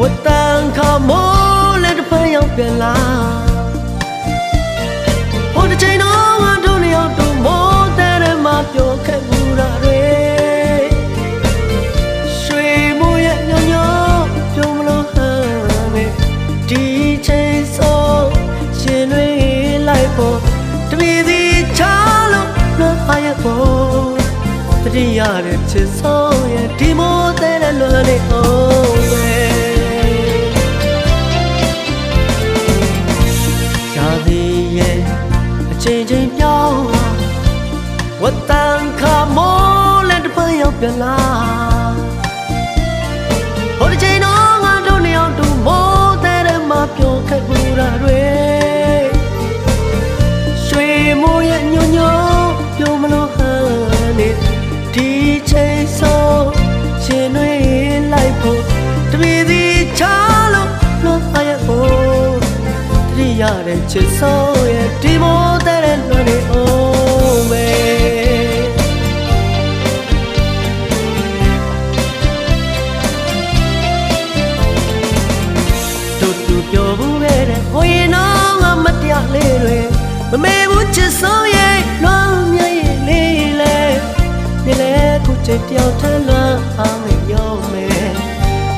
ဝတ်တန်ခါမိုးလက်တစ်ဖက်ရောက်ပြန်လာဟိုတစ်ချိန်တော့ငါတို့နှစ်ယောက်တို့မိုးတဲ့ထဲမှာပြောခဲ့မှုတာတွေရွှေမိုးရဲ့ညညပြုံးမလို့ဟမ်းမယ်ဒီချိန်ဆုံးရှင်တွေလိုက်ဖို့တမီစီချလို့လွန်ပါရဲ့ဖို့တတိယတဲ့ချစ်ဆုံးရဲ့ဒီမိုးတဲ့လွန်နေအောင် ချိန်ချင်းပြောင်းလာဝတ်တန်ခါမိုးလက်တစ်ဖက်ရောက်ပြန်လာဟိုတစ်ချိန်တော့ငါတို့နှစ်ယောက်တူမိုးတဲ့မှာပြောခဲ့ဘူးတာတွေရွှေမိုးရဲ့ညို့ညို့ပြုံးမလို့ဟန်နေဒီချိန်ဆုံးရှင်တွေလိုက်ဖို့တပီစီချလို့လွန်ပါရဲ့ဖို့တတိရတဲ့ချစ်ဆုံးရဲ့ဒီမိုး ခုချစ်တယောက်ထမ်းလွန်အောင်မရောမယ်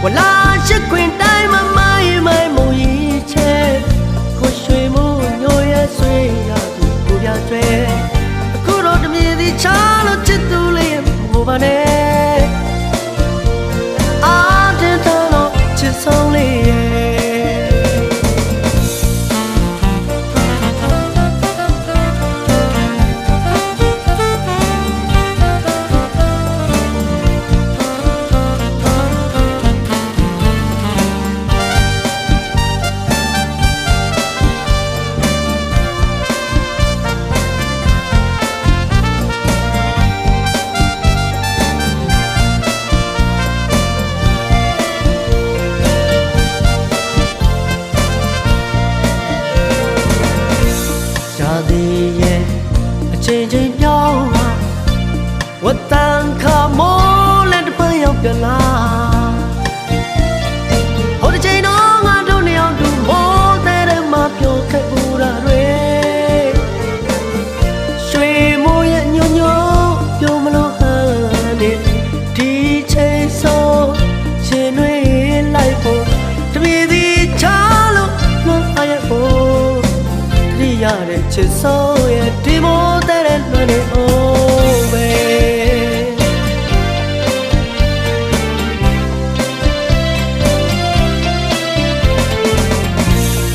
ဝလာရှိခွင်တိုင်းမမိုင်းမို ချိန်ချင်းပြောင်းလာဝတ်တန်ခါမိုးလက်တစ်ဖက်ရောက်ပြန်လာဟိုတစ်ချိန်တော့ငါတို့နှစ်ယောက်တူမိုးတဲ့ထဲမှာပြောခဲ့ဘူးတာတွေရွှေမိုးရဲ့ညို့ညို့ပြုံးမလို့ဟန်နေဒီချိန်ဆုံးရှင်တွေလိုက်ဖို့တမီစီချလို့လွန်အားရဲ့ဖို့တတိယတဲ့ချစ်ဆုံးရဲ့ဒီမိုးတဲ့လွ န်နေအောင်ပဲ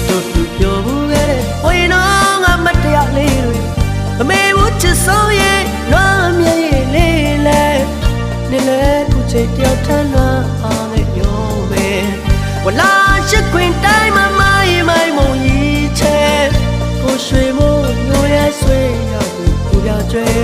တို့သူပြောဘူးခဲ့တဲ့ဝိနောငါမတရားလေးတွေမမေဘူးချစ်ဆုံးရဲ့လွန်မြဲရဲ့လေးလဲနေလဲခုချိန်တယောက်ထမ်းလွန်အောင်နဲ့ရောပဲဝလာရှိခွင်တိုင်းမ ရော